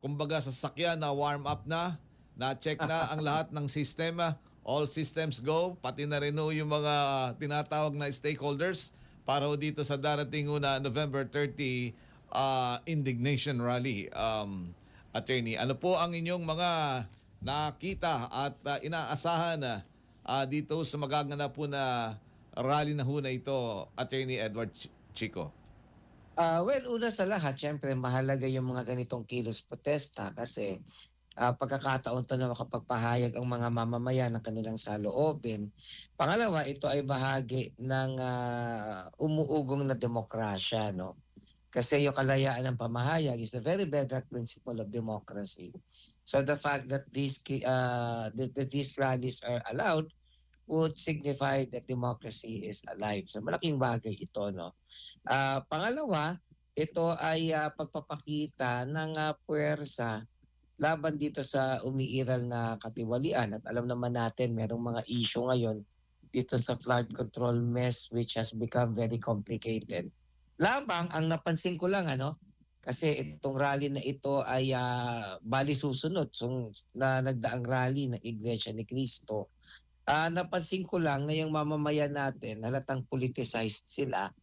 kumbaga sasakyan na warm up na, na-check na ang lahat ng sistema, all systems go, pati na rin yung mga tinatawag na stakeholders para dito sa darating na November 30 ah, indignation rally. Um, attorney, ano po ang inyong mga nakita at ah, inaasahan na ah, dito sa magaganap po na rally na ho na ito, Attorney Edward Ch- Chico? Ah, well, una sa lahat, syempre mahalaga yung mga ganitong kilos protesta kasi ah, pagkakataon to na makapagpahayag ang mga mamamayan ng kanilang saloobin. Pangalawa, ito ay bahagi ng ah, umuugong na demokrasya, no? Kasi yung kalayaan ng pamahayag is the very bedrock principle of democracy. So the fact that these uh, that these rallies are allowed would signify that democracy is alive. So malaking bagay ito, no? Ah, pangalawa, ito ay ah, pagpapakita ng ah, puwersa laban dito sa umiiral na katiwalian at alam naman natin merong mga issue ngayon dito sa flood control mess which has become very complicated. Labang ang napansin ko lang ano kasi itong rally na ito ay ah, bali susunod so, na nagdaang rally ng Iglesia ni Cristo. Ah, napansin ko lang na yung mamamayan natin halatang politicized sila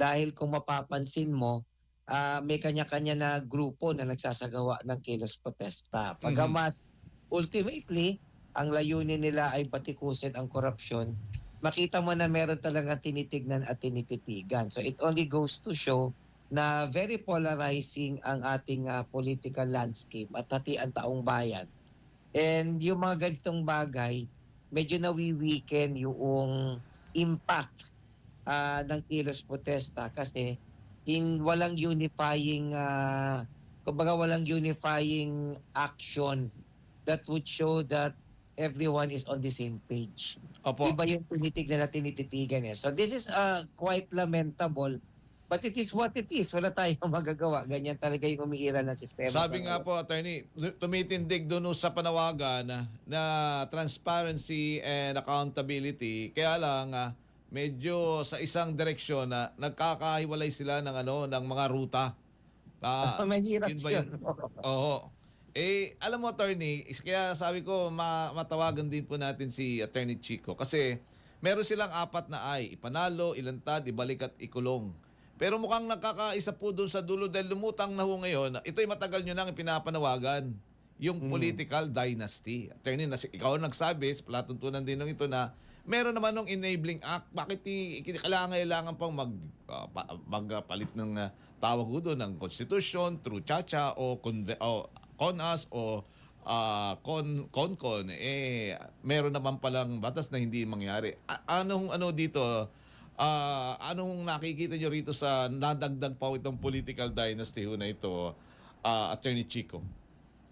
dahil kung mapapansin mo, ah, may kanya-kanya na grupo na nagsasagawa ng kilos protesta. Pagamat ultimately, ang layunin nila ay patikusin ang korupsyon, makita mo na meron talaga tinitignan at tinititigan. So it only goes to show na very polarizing ang ating ah, political landscape at hati ang taong bayan. And yung mga ganitong bagay, medyo nawi-weaken yung impact ah, ng kilos protesta kasi in walang unifying ah, kumbaga walang unifying action that would show that everyone is on the same page. Opo. Iba yung tinitignan na tinititigan eh. So this is uh, quite lamentable but it is what it is. Wala tayong magagawa. Ganyan talaga yung umiira ng sistema. Sabi sa nga po, attorney, tumitindig doon sa panawagan na, na transparency and accountability. Kaya lang, ah, medyo sa isang direksyon na nagkakahiwalay sila ng ano ng mga ruta. Ah, Mahirap yun ba yun. Oo. Eh, alam mo, attorney, is kaya sabi ko, ma- matawagan din po natin si Attorney Chico. Kasi meron silang apat na ay, ipanalo, ilantad, ibalik at ikulong. Pero mukhang nagkakaisa po doon sa dulo dahil lumutang na ho ngayon. Ito'y matagal nyo nang pinapanawagan. Yung political dynasty. Attorney, nas- ikaw ang nagsabi, sa palatuntunan din nung ito na meron naman ng enabling act. Bakit i- kailangan, kailangan pang mag, ah, pa- magpalit ng ah, tawag doon ng constitution through chacha o, conve- o CONAS o ah, con CONCON eh meron naman palang batas na hindi mangyari. A- anong ano dito ah, anong nakikita nyo rito sa nadagdag pa itong political dynasty ho na ito ah, Attorney Chico?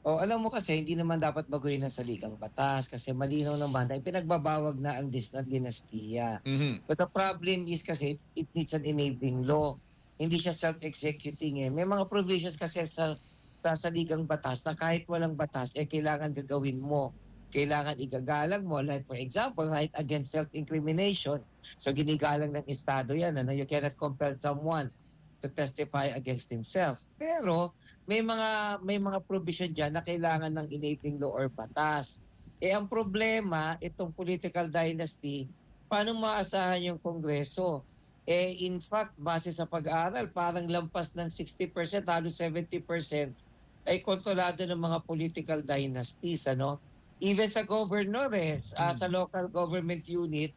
O alam mo kasi hindi naman dapat baguhin ang saligang batas kasi malinaw naman na pinagbabawag na ang dis- dinastiya. Mhm. But the problem is kasi it needs an enabling law. Hindi siya self-executing eh. May mga provisions kasi sa sa saligang batas na kahit walang batas eh kailangan gagawin mo. Kailangan igagalang mo. Like for example, right against self-incrimination. So ginigalang ng Estado yan. Ano? You cannot compel someone to testify against himself. Pero may mga may mga provision diyan na kailangan ng enabling law or batas. Eh ang problema, itong political dynasty, paano maasahan yung kongreso? Eh in fact, base sa pag-aaral, parang lampas ng 60%, halos 70% ay kontrolado ng mga political dynasties, ano? Even sa governor, eh, sa- sa local government unit,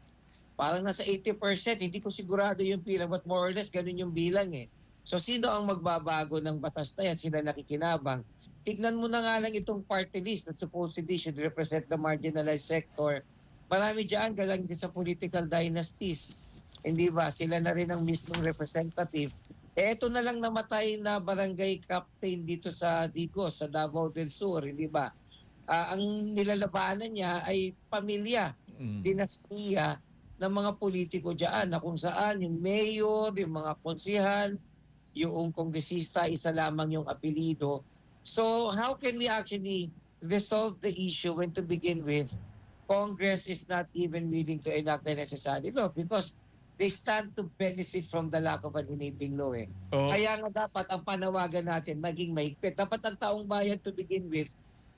parang nasa 80%, hindi ko sigurado yung bilang, but more or less, ganun yung bilang eh. So sino ang magbabago ng batas na yan? Sila nakikinabang. Tignan mo na nga lang itong party list that supposedly should represent the marginalized sector. Marami dyan galang din sa political dynasties. Hindi ba? Sila na rin ang mismong representative. Eh, ito na lang namatay na barangay captain dito sa Digos, sa Davao del Sur, hindi ba? Ah, ang nilalabanan niya ay pamilya Mm. dinastiya ng mga politiko dyan na kung saan yung mayor, yung mga konsihal, yung kongresista, isa lamang yung apelido. So how can we actually resolve the issue when to begin with, Congress is not even willing to enact the necessary law because they stand to benefit from the lack of an enabling law eh. Oh. Kaya nga dapat ang panawagan natin maging mahigpit. Dapat ang taong bayan to begin with,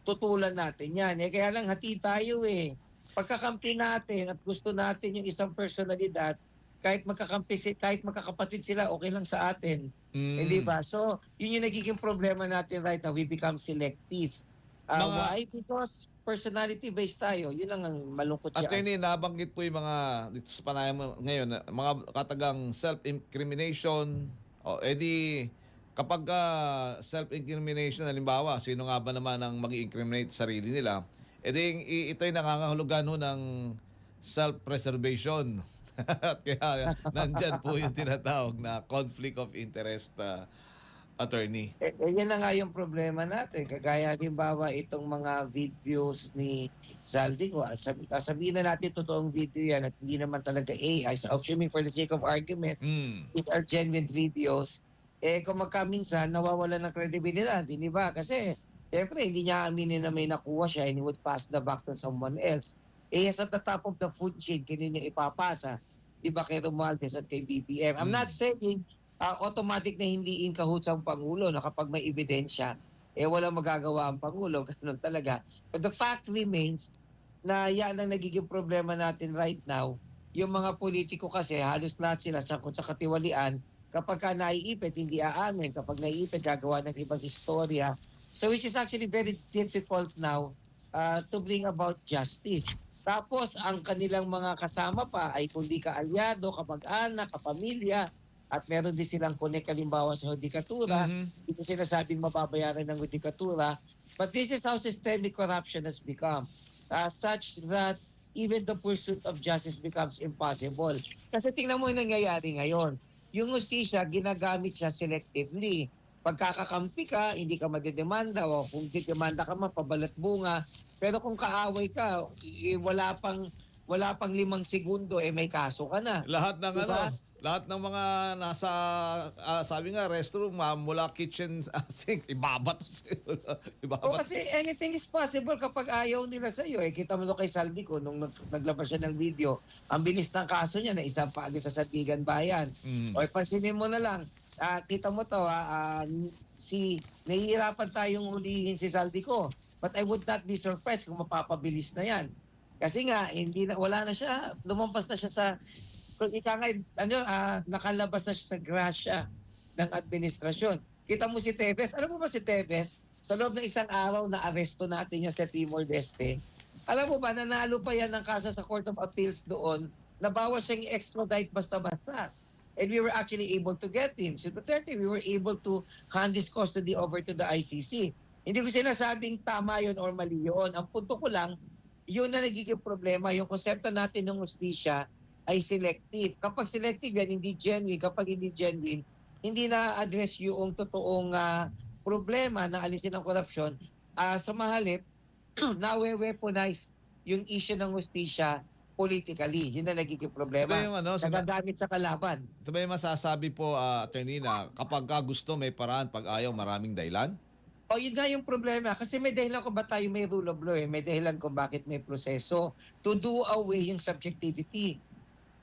tutulan natin yan. Eh, kaya lang hati tayo eh. Pagkakampi natin at gusto natin yung isang personalidad, kahit magkakampi kahit magkakapatid sila, okay lang sa atin. Mm. Eh, di ba? So, yun yung nagiging problema natin right now. We become selective. Uh, Mga- why? Because personality-based tayo. Yun lang ang malungkot yan. Attorney, nabanggit po yung mga dito sa panayam ngayon, mga katagang self-incrimination. O, edi, kapag ah, self-incrimination, halimbawa, sino nga ba naman ang mag incriminate sa sarili nila, edi i- ito'y nangangahulugan ho ng self-preservation. At kaya nandyan po yung tinatawag na conflict of interest ah, attorney. Eh, eh, yan na nga yung problema natin. Kagaya halimbawa itong mga videos ni Zaldi ko. Sabi, sabihin na natin totoong video yan at hindi naman talaga AI. So assuming for the sake of argument, Mm. these are genuine videos. Eh kung magkaminsan, nawawala ng credibility, di ba? Kasi Siyempre, hindi niya aminin na may nakuha siya and he would pass the back to someone else. Eh, yes, at the top of the food chain, kanino ipapasa? Di ba kay Romualdez at kay BBM? I'm not saying uh, automatic na hindi in cahoots ang Pangulo na kapag may ebidensya, eh wala magagawa ang Pangulo. Ganun talaga. But the fact remains na yan ang nagiging problema natin right now. Yung mga politiko kasi, halos lahat sila sa, sa katiwalian, kapag ka naiipit, hindi aamin. Kapag naiipit, gagawa ng ibang istorya. So which is actually very difficult now uh, to bring about justice. Tapos ang kanilang mga kasama pa ay kundi kaalyado, kapag-anak, kapamilya, at meron din silang connect halimbawa sa hudikatura. Mhm. Hindi sinasabing mababayaran ng hudikatura. But this is how systemic corruption has become. Uh, such that even the pursuit of justice becomes impossible. Kasi tingnan mo yung nangyayari ngayon. Yung justisya, ginagamit siya selectively. Pagkakakampi ka, hindi ka madedemanda o kung didemanda ka man, pabalat bunga. Pero kung kaaway ka, wala pang wala pang limang segundo, eh may kaso ka na. Lahat ng Diba? ano, lahat ng mga nasa ah, sabi nga restroom ah, mula kitchen ah, sink ibabato sila. O ibabato. kasi anything is possible kapag ayaw nila sa iyo. Eh, kita mo kay Saldi ko nung nag- naglabas siya ng video, ang bilis ng kaso niya na isang paagi sa Sandigan Bayan. Mm. O pansinin mo na lang, ah, kita mo to, ah, ah, si, nahihirapan tayong ulihin si Saldi ko. But I would not be surprised kung mapapabilis na yan. Kasi nga, hindi na, wala na siya, lumampas na siya sa, kung ika nga, ano, ah, nakalabas na siya sa grasya ng administrasyon. Kita mo si Tevez, alam mo ba si Tevez, sa loob ng isang araw na aresto natin niya sa Timor Leste, alam mo ba, nanalo pa yan ng kaso sa Court of Appeals doon, na bawas siyang extradite basta-basta. And we were actually able to get him. Si Duterte, we were able to hand his custody over to the ICC. Hindi ko sinasabing tama yon or mali yun. Ang punto ko lang, yun na nagiging problema. Yung konsepto natin ng justisya ay selective. Kapag selective yan, hindi genuine. Kapag hindi genuine, hindi na-address yung totoong ah, problema na alisin ng korupsyon. Ah, sa mahalip, na-weaponize yung issue ng justisya politically. Yun na nagiging Ito problema. yung ano, Nagagamit sa kalaban. ito ba yung masasabi po, ah, attorney, na kapag ka gusto may paraan, pag ayaw maraming dahilan? O yun nga yung problema. Kasi may dahilan kung ba tayo may rule of law eh. May dahilan kung bakit may proseso to do away yung subjectivity.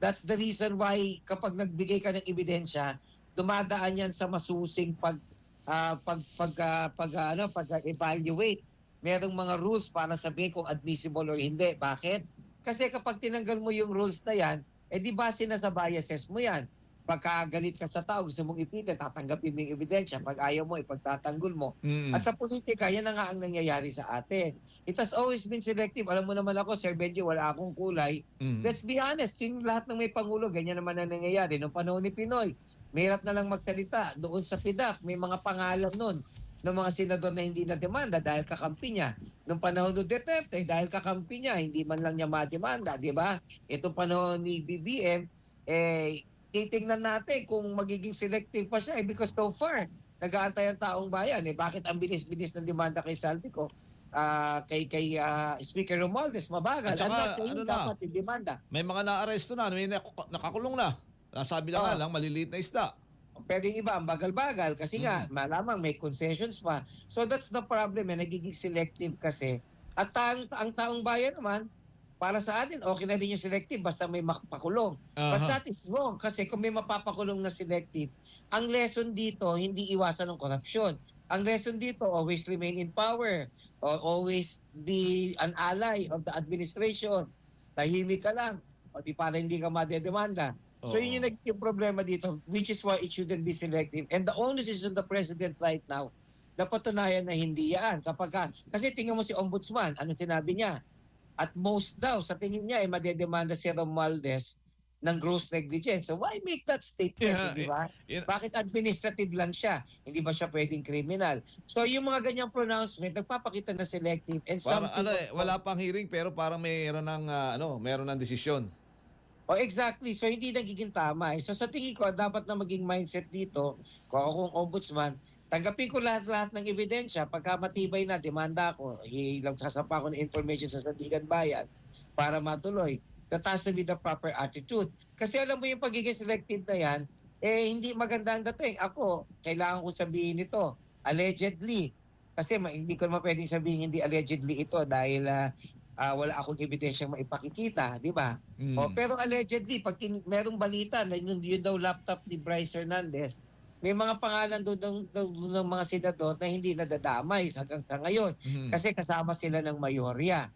That's the reason why kapag nagbigay ka ng ebidensya, dumadaan yan sa masusing pag ah, pag pag ah, pag ah, ano pag evaluate. Merong mga rules para sabihin kung admissible or hindi. Bakit? Kasi kapag tinanggal mo yung rules na yan, eh di base na sa biases mo yan. Pagka galit ka sa tao, gusto mong ipitin, tatanggapin mo yung ebidensya. Pag ayaw mo, ipagtatanggol mo. Mm. At sa politika, yan na nga ang nangyayari sa atin. It has always been selective. Alam mo naman ako, Sir Benji, wala akong kulay. Mm. Let's be honest, yung lahat ng may pangulo, ganyan naman ang nangyayari. Noong panahon ni Pinoy, mahirap na lang magsalita. Doon sa PIDAP, may mga pangalan nun ng mga senador na hindi na demanda dahil kakampi niya. Noong panahon ni Duterte, dahil kakampi niya, hindi man lang niya mademanda, di ba? Itong panahon ni BBM, eh, titingnan natin kung magiging selective pa siya eh, because so far, nag-aantay ang taong bayan. Eh, bakit ang bilis-bilis ng demanda kay Saldico? Ah, kay kay ah, Speaker Romualdez mabagal. At saka, ano na? dapat demanda. May mga naaresto na, may nak- nakakulong na. Nasabi lang nga lang, maliliit na isda. Yung iba, ang bagal-bagal kasi nga, malamang may concessions pa. So that's the problem, eh, nagiging selective kasi. At ang, ang taong bayan naman, para sa atin, okay na din yung selective basta may mapakulong. But Aha. that is wrong kasi kung may mapapakulong na selective, ang lesson dito, hindi iwasan ng korupsyon. Ang lesson dito, always remain in power or always be an ally of the administration. Tahimik ka lang o di para hindi ka madedemanda. So Oo. yun yung naging problema dito, which is why it shouldn't be selective. And the only decision of the president right now, napatunayan na hindi yan. Kapag ka, kasi tingnan mo si ombudsman, ano sinabi niya? At most daw, sa tingin niya, ay madedemanda si Romualdez ng gross negligence. So why make that statement, Yeah, di ba? yun- Bakit administrative lang siya? Hindi ba siya pwedeng criminal? So yung mga ganyang pronouncement, nagpapakita na selective and Parang something ano eh, wala pang hearing pero parang mayroon ng ah, ano, mayroon ng desisyon. Oh, exactly. So hindi nagiging tama. eh. So sa tingin ko, dapat na maging mindset dito, kung ako kung ombudsman, tanggapin ko lahat-lahat ng ebidensya. Pagka matibay na, demanda ko, hilang sasapa ko ng information sa Sandigan Bayan para matuloy. That has to be the proper attitude. Kasi alam mo yung pagiging selective na yan, eh hindi maganda ang dating. Ako, kailangan ko sabihin ito, allegedly. Kasi hindi ko naman pwedeng sabihin hindi allegedly ito dahil ah, ah, wala akong ebidensyang maipakikita, di ba? Mm. Oh, pero allegedly, pag merong balita na yun, yun daw laptop ni Bryce Hernandez, may mga pangalan doon ng, ng, ng mga senador na hindi nadadamay hanggang sa ngayon. Mhm. Kasi kasama sila ng mayorya.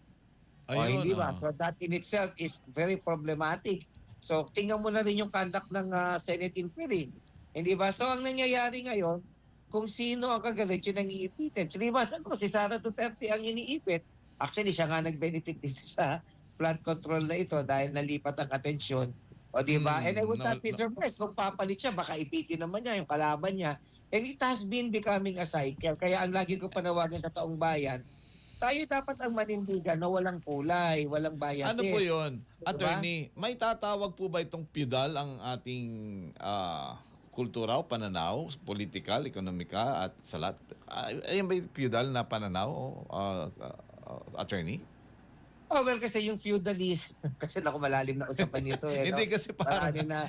o Ayun, hindi ba? So that in itself is very problematic. So tingnan mo na rin yung conduct ng ah, Senate inquiry. Hindi ba? So ang nangyayari ngayon, kung sino ang kagalit, yun ang iipitin. Three months ago, si Sara Duterte ang iniipit. Actually, siya nga nag-benefit dito sa flood control na ito dahil nalipat ang atensyon. O di ba? Hmm, And I would no- not be surprised kung papalit siya, baka ipitin naman niya yung kalaban niya. And it has been becoming a cycle. Kaya ang lagi ko panawagan sa taong bayan, tayo dapat ang manindigan na walang kulay, walang biases. Ano po 'yon? Diba? Attorney, may tatawag po ba itong feudal ang ating ah, kultura o pananaw, political, ekonomika at sa lahat? Ah, Ayun ba yung feudal na pananaw, ah, ah, attorney? Oh, well, kasi yung feudalism, kasi naku malalim na usapan nito eh. Hindi no? kasi parang... Marami na,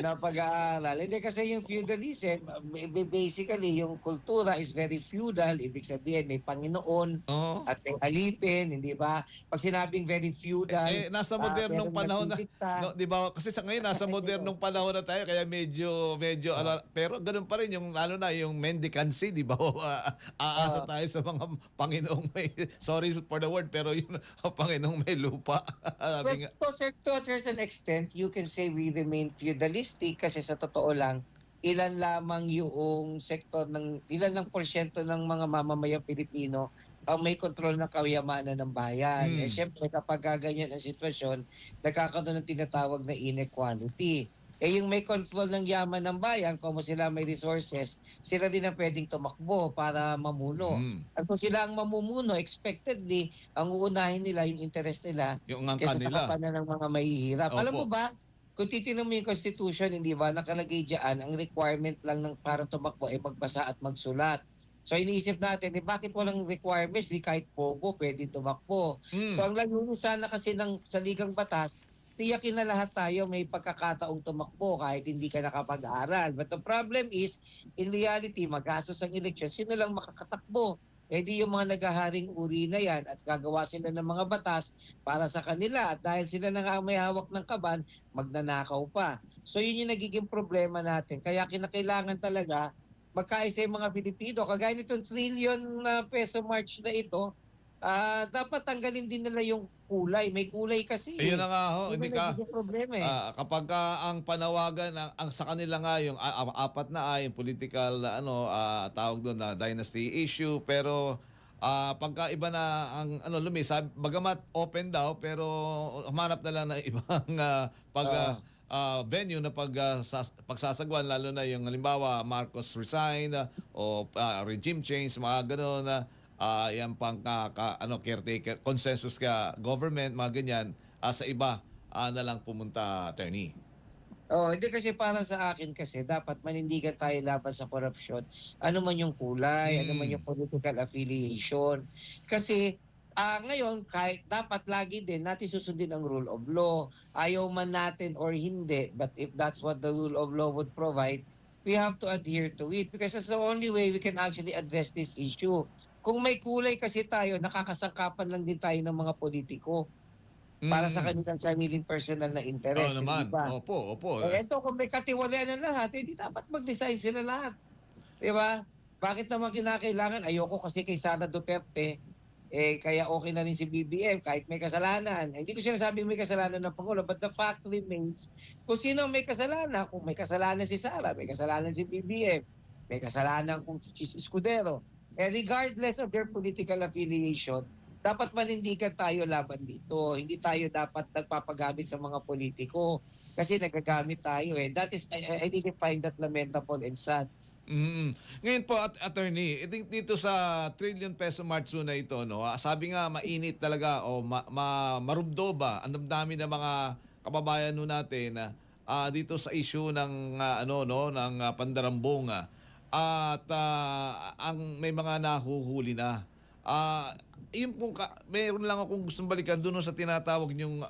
na pag-aaral. Hindi kasi yung feudalism, b- basically yung kultura is very feudal. Ibig sabihin may Panginoon Oo. at may alipin, hindi ba? Pag sinabing very feudal, Eh, nasa ah, modernong merong panahon na, no, 'di ba? Kasi sa ngayon nasa modernong panahon na tayo kaya medyo medyo ala, pero ganun pa rin yung lalo na yung mendicancy, 'di ba? Ah, aasa Oo. tayo sa mga Panginoong may sorry for the word pero yung Panginoong may lupa. Well, to, cer- to a certain extent, you can say we remain feudalistic kasi sa totoo lang, ilan lamang yung sektor ng, ilan lang porsyento ng mga mamamayang Pilipino ang may kontrol ng kayamanan ng bayan. Hmm. Eh, syempre, kapag ganyan ang sitwasyon, nagkakaroon ng tinatawag na inequality. Eh, yung may control ng yaman ng bayan, kung sila may resources, sila din ang pwedeng tumakbo para mamuno. mm, At kung sila ang mamumuno, expectedly, ang uunahin nila yung interest nila yung kesa sa kanila. kapanan ng mga mahihirap. Opo. Alam mo ba, kung titignan mo yung Constitution, hindi ba, nakalagay dyan, ang requirement lang ng para tumakbo ay magbasa at magsulat. So iniisip natin, eh, bakit walang requirements? Di kahit pogo, pwede tumakbo. Mm. So ang layunin sana kasi ng saligang batas, tiyakin na lahat tayo may pagkakataong tumakbo kahit hindi ka nakapag-aral. But the problem is, in reality, magastos ang eleksyon, sino lang makakatakbo? Eh di yung mga nagaharing uri na yan at gagawa sila ng mga batas para sa kanila at dahil sila na nga may hawak ng kaban, magnanakaw pa. So yun yung nagiging problema natin. Kaya kinakailangan talaga magkaisa yung mga Pilipino. Kagaya nitong trillion na peso march na ito, ah dapat tanggalin din nila yung kulay. May kulay kasi. Ayun na nga ho, hindi ang ka problema eh. Ah, kapag ah, ang panawagan ang, ang sa kanila nga yung ah, apat na ay yung political ah, ano ah, tawag doon na dynasty issue pero ah, pagka iba na ang ano lumisab bagamat open daw pero humanap na lang ng ibang ah, pag ah, ah, venue na pag ah, sas- pagsasagwan lalo na yung halimbawa Marcos resign ah, o ah, regime change mga gano'n na ah, yan pang ka, ka- ano caretaker consensus ka government mga ganyan ah, sa iba ah, na lang pumunta attorney. Oh, hindi kasi para sa akin kasi dapat manindigan tayo laban sa korupsyon. Ano man yung kulay, ano man Mm. yung political affiliation. Kasi ah ngayon kahit dapat lagi din natin susundin ang rule of law. Ayaw man natin or hindi, but if that's what the rule of law would provide, we have to adhere to it because that's the only way we can actually address this issue. Kung may kulay kasi tayo, nakakasangkapan lang din tayo ng mga politiko. para Mm. sa kanilang sariling personal na Oo interest. naman. Hindi ba? Opo, opo. Eh, ito, kung may katiwalian ng lahat, eh, di dapat mag-design sila lahat. Di ba? Bakit naman kinakailangan? Ayoko kasi kay Sara Duterte, eh, kaya okay na rin si BBM kahit may kasalanan. Eh, Hindi ko sinasabing may kasalanan ng Pangulo, but the fact remains, kung sino may kasalanan, kung may kasalanan si Sara, may kasalanan si BBM, may kasalanan kung si Chis Escudero, eh, regardless of their political affiliation, dapat manindigan tayo laban dito. Hindi tayo dapat nagpapagamit sa mga politiko kasi nagagamit tayo eh. That is, I, I- really find that lamentable and sad. Mm. Ngayon po, at attorney, I think dito sa trillion peso march na ito, no, ah, sabi nga mainit talaga o ma, ma, marubdo ba ang damdamin ng mga kababayan no natin na ah, dito sa issue ng ah, ano no ng ah, pandarambong ah. At ah, ang may mga nahuhuli na. Ah, yun po ka, mayroon lang akong gustong balikan doon sa tinatawag yung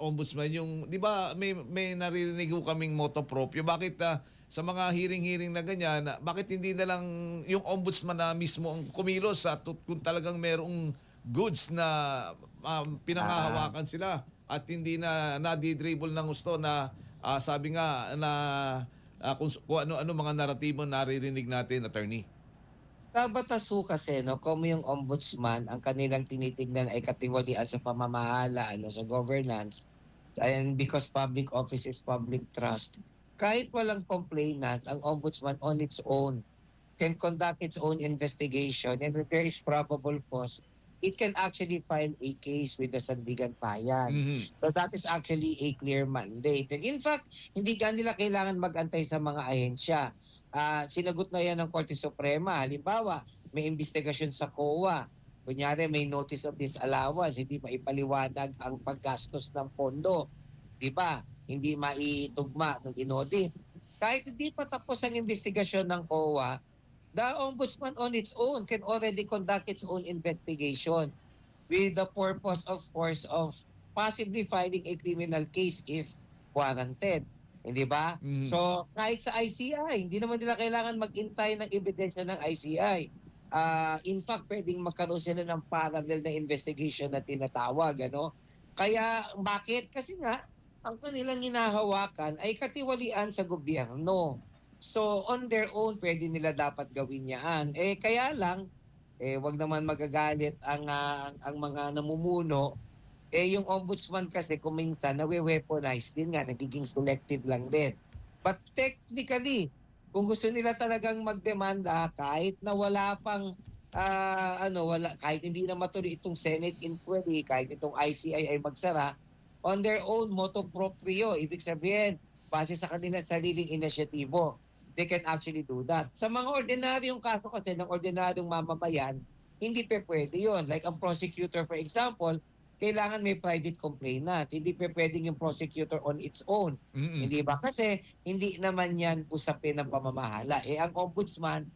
ombudsman yung 'di ba may may naririnig ko kaming motto proprio bakit ah, sa mga hearing-hearing na ganyan, bakit hindi na lang yung ombudsman na mismo ang kumilos at kung talagang merong goods na um, pinangahawakan sila at hindi na nadidribble ng gusto na ah, sabi nga na ah, kung, kung ano-ano mga naratibo naririnig natin, attorney. Kabatasu kasi, no, kung yung ombudsman, ang kanilang tinitignan ay katiwalian sa pamamahala, ano, sa governance, and because public office is public trust, kahit walang complainant, ang ombudsman on its own can conduct its own investigation and if there is probable cause, it can actually file a case with the Sandigan Bayan. Mhm. So that is actually a clear mandate. And in fact, hindi ka nila kailangan magantay sa mga ahensya. Ah, sinagot na yan ng Korte Suprema. Halimbawa, may investigasyon sa COA. Kunyari, may notice of disallowance, hindi maipaliwanag ang paggastos ng pondo. Di ba? Hindi maitugma ng inodit. Kahit hindi pa tapos ang investigasyon ng COA, the Ombudsman on its own can already conduct its own investigation with the purpose, of course, of possibly filing a criminal case if warranted. Hindi ba? Mhm. So, kahit sa ICI, hindi naman nila kailangan mag-intay ng ebidensya ng ICI. Ah, in fact, pwedeng magkaroon sila ng parallel na investigation na tinatawag. Ano? Kaya, bakit? Kasi nga, ang kanilang hinahawakan ay katiwalian sa gobyerno. So, on their own, pwede nila dapat gawin yan. Eh, kaya lang, eh, wag naman magagalit ang, ah, ang mga namumuno eh yung ombudsman kasi kung minsan nawe-weaponize din nga, nagiging selective lang din. But technically, kung gusto nila talagang magdemanda kahit na wala pang ah, ano wala kahit hindi na matuloy itong Senate inquiry, kahit itong ICI ay magsara on their own motu proprio, ibig sabihin base sa kanilang sariling inisyatibo, they can actually do that. Sa mga ordinaryong kaso kasi ng ordinaryong mamamayan, hindi pa pwede yun. Like ang prosecutor, for example, kailangan may private complainant. Hindi pa pwedeng yung prosecutor on its own. Mhm. Hindi ba? Kasi hindi naman yan usapin ng pamamahala. Eh, ang ombudsman,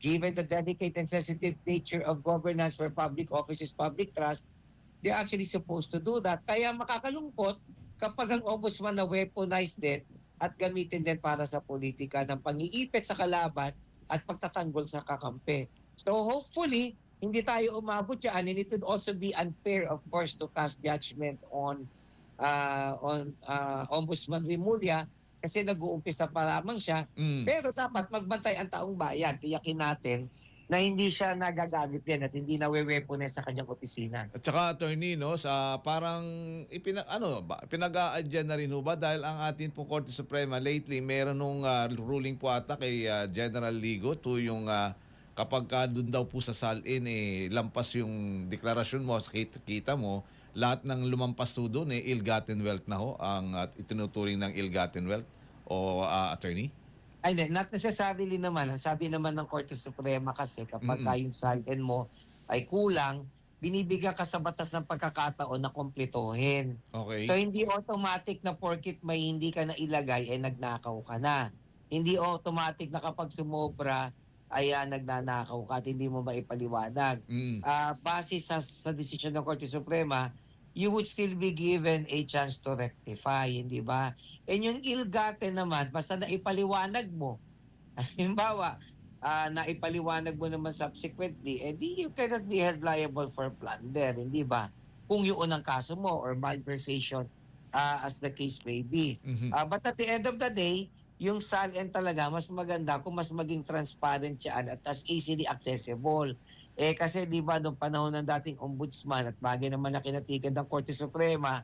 given the delicate and sensitive nature of governance for public offices, public trust, they're actually supposed to do that. Kaya makakalungkot kapag ang ombudsman na weaponized din at gamitin din para sa politika ng pang-iipit sa kalaban at pagtatanggol sa kakampi. So hopefully, hindi tayo umabot dyan and it would also be unfair of course to cast judgment on uh, on uh, Ombudsman Rimulya kasi nag-uumpisa pa lamang siya. Mm. Pero dapat magbantay ang taong bayan. Tiyakin natin na hindi siya nagagamit din at hindi nawe-weaponize sa kanyang opisina. At saka attorney no sa parang ipina, ano ba pinag-aadya na rin ho ba dahil ang atin pong Korte Suprema lately meron nung ah, ruling po ata kay ah, General Ligo to yung ah, kapag ka doon daw po sa salin eh lampas yung deklarasyon mo kita, kita mo lahat ng lumampas po doon eh ill-gotten wealth na ho ang ah, itinuturing ng ill-gotten wealth o ah, attorney. Ay, hindi, not necessarily naman. Ang sabi naman ng Korte Suprema kasi kapag Mm-mm. ka yung salin mo ay kulang, binibigyan ka sa batas ng pagkakataon na kompletohin. Okay. So hindi automatic na porkit may hindi ka na ilagay ay nagnakaw ka na. Hindi automatic na kapag sumobra ay ah, nagnanakaw ka at hindi mo maipaliwanag. Mm. Ah, base sa, sa desisyon ng Korte Suprema, you would still be given a chance to rectify, hindi ba? And yung ill-gotten naman, basta naipaliwanag mo, halimbawa, ah, naipaliwanag mo naman subsequently, eh di you cannot be held liable for plunder, hindi ba? kung yun ang kaso mo or malversation ah, as the case may be. Mhm. Ah, but at the end of the day, yung SALN talaga mas maganda kung mas maging transparent yan at as easily accessible. Eh kasi di ba noong panahon ng dating ombudsman at bagay naman na kinatigan ng Korte Suprema,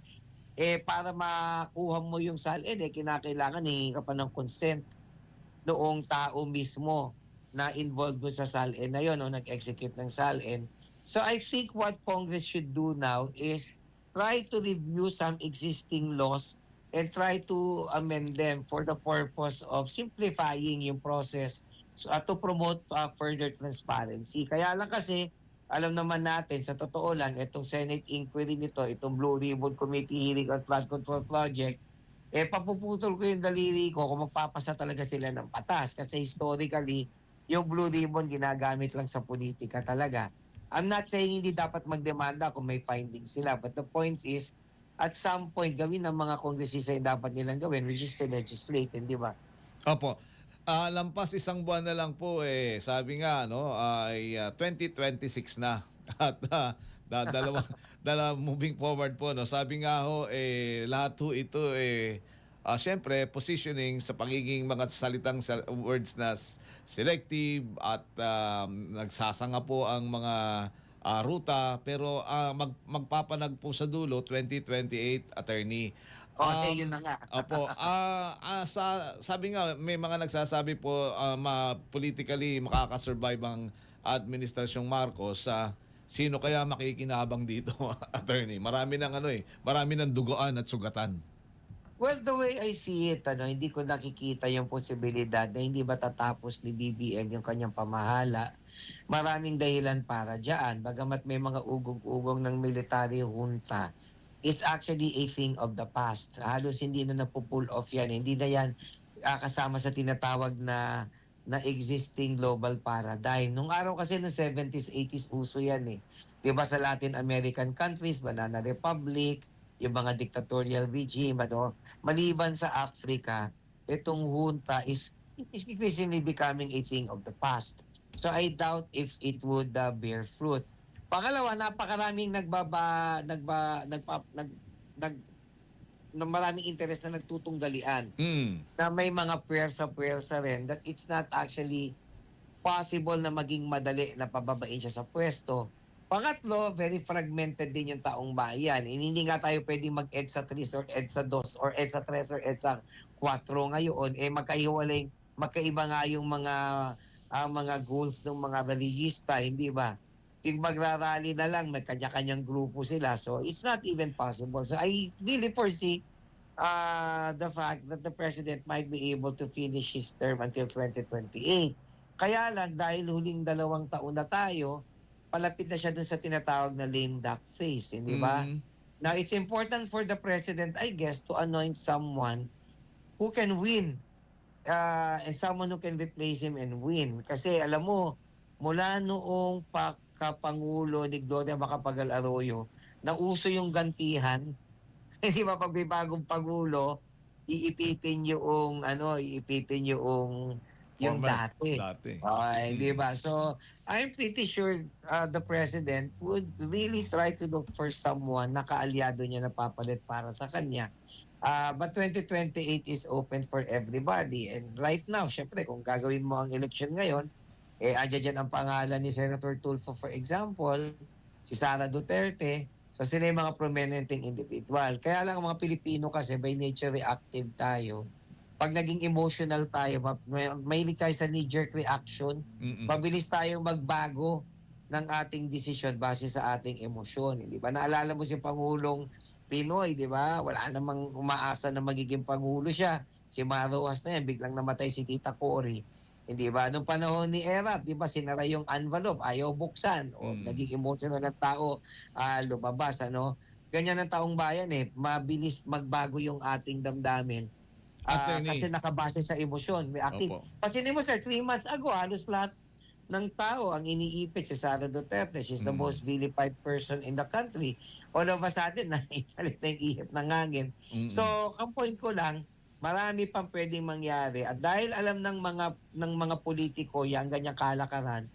eh para makuha mo yung SALN, eh kinakailangan hingi ka pa ng consent noong tao mismo na involved dun sa SALN na yun o nag-execute ng SALN. So I think what Congress should do now is try to review some existing laws and try to amend them for the purpose of simplifying yung process so, uh, to promote uh, further transparency. Kaya lang kasi, alam naman natin, sa totoo lang, itong Senate inquiry nito, itong Blue Ribbon Committee hearing on Flood Control Project, eh papuputol ko yung daliri ko kung magpapasa talaga sila ng patas. Kasi historically, yung Blue Ribbon ginagamit lang sa politika talaga. I'm not saying hindi dapat magdemanda kung may findings sila. But the point is, at some point, gawin ng mga kongresista yung dapat nilang gawin, which is to legislate, hindi ba? Opo. Ah, lampas isang buwan na lang po eh sabi nga no ay ah, 2026 na at ah, da, dalawa dala moving forward po no sabi nga ho eh lahat ho ito eh ah, syempre positioning sa pagiging mga salitang sal- words na selective at um, nagsasanga po ang mga ah, ruta pero ah, mag, magpapanag po sa dulo 2028 attorney Okay, Um, yun na nga. Opo. Ah, ah, sa, sabi nga, may mga nagsasabi po ah, ma, politically makakasurvive ang administrasyong Marcos sa sino kaya makikinabang dito, attorney. Marami ng ano eh, marami ng duguan at sugatan. Well, the way I see it, ano, hindi ko nakikita yung posibilidad na hindi ba tatapos ni BBM yung kanyang pamahala. Maraming dahilan para dyan. Bagamat may mga ugong-ugong ng military junta, it's actually a thing of the past. Halos hindi na napupull off yan. Hindi na yan ah, kasama sa tinatawag na na existing global paradigm. Nung araw kasi ng 70s, 80s, uso yan eh. Ba sa Latin American countries, Banana Republic, yung mga dictatorial regime, ano, maliban sa Africa, itong junta is increasingly becoming a thing of the past. So I doubt if it would uh, bear fruit. Pangalawa, napakaraming nagbaba nagba nagpa, nag nag na maraming interest na nagtutunggalian Mm. na may mga puwersa-puwersa rin that it's not actually possible na maging madali na pababain siya sa pwesto. Pangatlo, very fragmented din yung taong bayan. Eh, Hindi nga tayo pwedeng mag-EDSA 3 or EDSA 2 or EDSA 3 or EDSA 4 ngayon. Eh magkaiwalay, magkaiba nga yung mga ang mga goals ng mga religista, hindi ba? Pag magrarally na lang, may kanya-kanyang grupo sila. So it's not even possible. So I really foresee uh, the fact that the president might be able to finish his term until 2028. Kaya lang, dahil huling dalawang taon na tayo, palapit na siya dun sa tinatawag na lame duck face, hindi ba? Mm. Now, it's important for the president, I guess, to anoint someone who can win uh, and someone who can replace him and win. Kasi alam mo, mula noong pagkapangulo ni Gloria Macapagal Arroyo, na uso yung gantihan, hindi ba pag may bagong pangulo, iipitin yung ano, iipitin yung yung Former. dati. Dati. Okay, Mm. di ba? So, I'm pretty sure uh, the president would really try to look for someone na kaalyado niya na papalit para sa kanya. Uh, but 2028 is open for everybody. And right now, syempre, kung gagawin mo ang election ngayon, eh, andyan dyan ang pangalan ni Senator Tulfo, for example, si Sara Duterte, so sila yung mga prominenteng individual. Kaya lang ang mga Pilipino kasi by nature reactive tayo. Pag naging emotional tayo, ma- may, may tayo sa knee-jerk reaction, Mm-mm. mabilis tayong magbago ng ating desisyon base sa ating emosyon. Di ba? Naalala mo si Pangulong Pinoy, di ba? Wala namang umaasa na magiging Pangulo siya. Si Maroas na yan, biglang namatay si Tita Cory. Hindi ba? Nung panahon ni Erap, di ba, sinara yung envelope, ayaw buksan. O Mm. naging emotional ng tao, ah, lumabas, ano? Ganyan ang taong bayan eh. Mabilis magbago yung ating damdamin. Attorney. kasi nakabase sa emosyon. Reactive. Opo. Pasinin mo sir, three months ago, halos lahat ng tao ang iniipit si Sara Duterte. She's the Mm. most vilified person in the country. All of a sudden, naipalit na yung ihip ng hangin. Mm-mm. So, ang point ko lang, marami pang pwedeng mangyari. At dahil alam ng mga ng mga politiko yung ganyang kalakaran,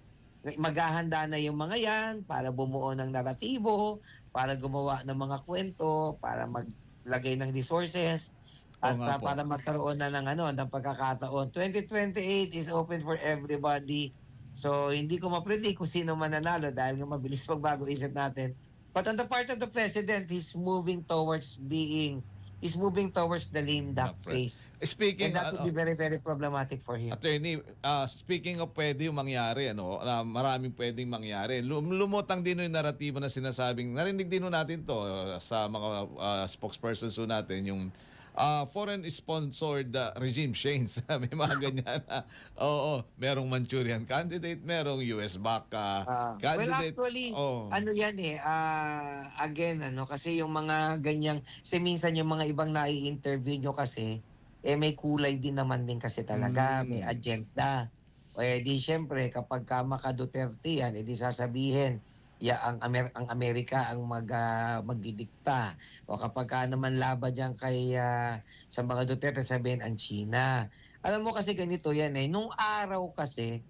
maghahanda na yung mga yan para bumuo ng naratibo, para gumawa ng mga kwento, para maglagay ng resources, at nga uh, po. para magkaroon na ng ano, ng pagkakataon. 2028 is open for everybody. So hindi ko ma-predict kung sino mananalo dahil nga mabilis magbago isip natin. But on the part of the president, he's moving towards being he's moving towards the lame duck pres- face. Speaking And that would uh, be very, very problematic for him. Attorney, ah, speaking of pwede yung mangyari, ano, ah, maraming pwedeng mangyari. Lum- lumutang din yung naratibo na sinasabing, narinig din natin to ah, sa mga ah, spokespersons natin, yung ah, foreign sponsored ah, regime change. May mga ganyan. na, Oo, merong Manchurian candidate, merong US back ah, Ah, well, candidate. actually, oh. ano yan eh, ah, again, ano, kasi yung mga ganyang, kasi minsan yung mga ibang nai-interview nyo kasi, eh may kulay din naman din kasi talaga, Mm. may agenda. O eh di syempre, kapag ka maka Duterte yan, edi sasabihin, ya ang Amer- ang Amerika ang mag ah, magdidikta o kapag ka naman laban diyan kay ah, sa mga Duterte sabihin ang China alam mo kasi ganito yan eh nung araw kasi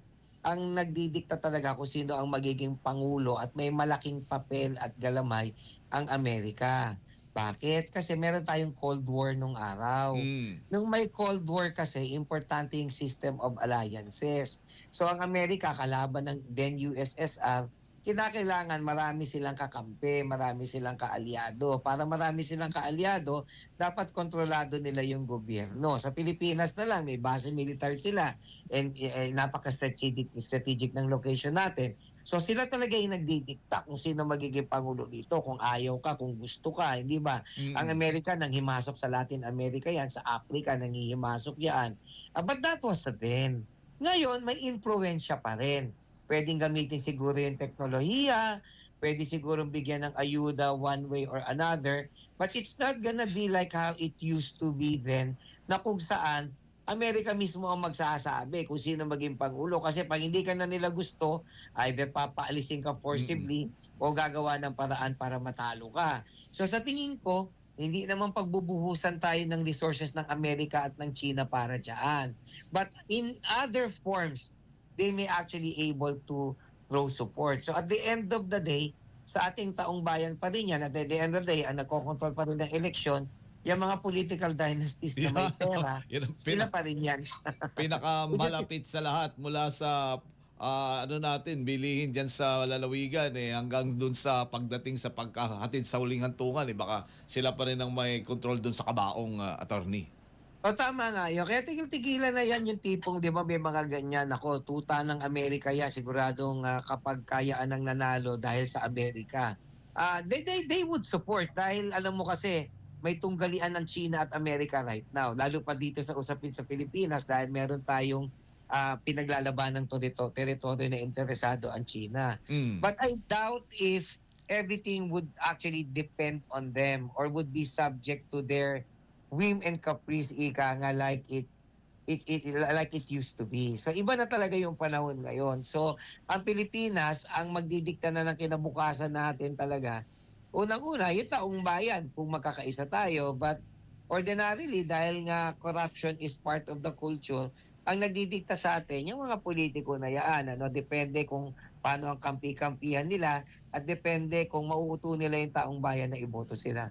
ang nagdidikta talaga kung sino ang magiging pangulo at may malaking papel at galamay ang Amerika. Bakit? Kasi meron tayong Cold War nung araw. Mm. Nung may Cold War kasi, importante yung system of alliances. So ang Amerika, kalaban ng then USSR, kinakailangan marami silang kakampi, marami silang kaalyado. Para marami silang kaalyado, dapat kontrolado nila yung gobyerno. Sa Pilipinas na lang, may base militar sila and eh, napaka-strategic strategic ng location natin. So sila talaga yung nagdidikta kung sino magiging pangulo dito, kung ayaw ka, kung gusto ka, hindi ba? Mm. Ang Amerika nang himasok sa Latin America yan, sa Africa nang himasok yan. Ah, but that was then. Ngayon, may influensya pa rin. Pwedeng gamitin siguro yung teknolohiya, pwede siguro bigyan ng ayuda one way or another, but it's not gonna be like how it used to be then, na kung saan Amerika mismo ang magsasabi kung sino maging pangulo. Kasi pag hindi ka na nila gusto, either papaalisin ka forcibly o gagawa ng paraan para matalo ka. So sa tingin ko, hindi naman pagbubuhusan tayo ng resources ng Amerika at ng China para dyan. But in other forms, they may actually able to throw support. So at the end of the day, sa ating taong bayan pa rin yan, at at the end of the day, ang nagkocontrol pa rin ng eleksyon, yung mga political dynasties na may Yeah. pera, Yan ang sila pina- pa rin yan. pinakamalapit sa lahat mula sa ah, ano natin, bilihin dyan sa lalawigan eh, hanggang dun sa pagdating sa pagkahatid sa huling hantungan eh, baka sila pa rin ang may control dun sa kabaong ah, attorney. O tama nga yun. Kaya tigil-tigilan na yan yung tipong, di ba, may mga ganyan. Ako, tuta ng Amerika yan. Siguradong ah, kapag kayaan ng nanalo dahil sa Amerika. Ah, they, they, they would support dahil alam mo kasi, may tunggalian ng China at Amerika right now. Lalo pa dito sa usapin sa Pilipinas dahil meron tayong ah, pinaglalaban ng territory, territory na interesado ang China. Mm. But I doubt if everything would actually depend on them or would be subject to their whim and caprice ika nga like it it, it like it used to be. So iba na talaga yung panahon ngayon. So ang Pilipinas ang magdidikta na ng kinabukasan natin talaga. Unang-una, yung taong bayan kung magkakaisa tayo but ordinarily dahil nga corruption is part of the culture, ang nagdidikta sa atin yung mga politiko na yaan. Ano, depende kung paano ang kampi-kampihan nila at depende kung mauuto nila yung taong bayan na iboto sila.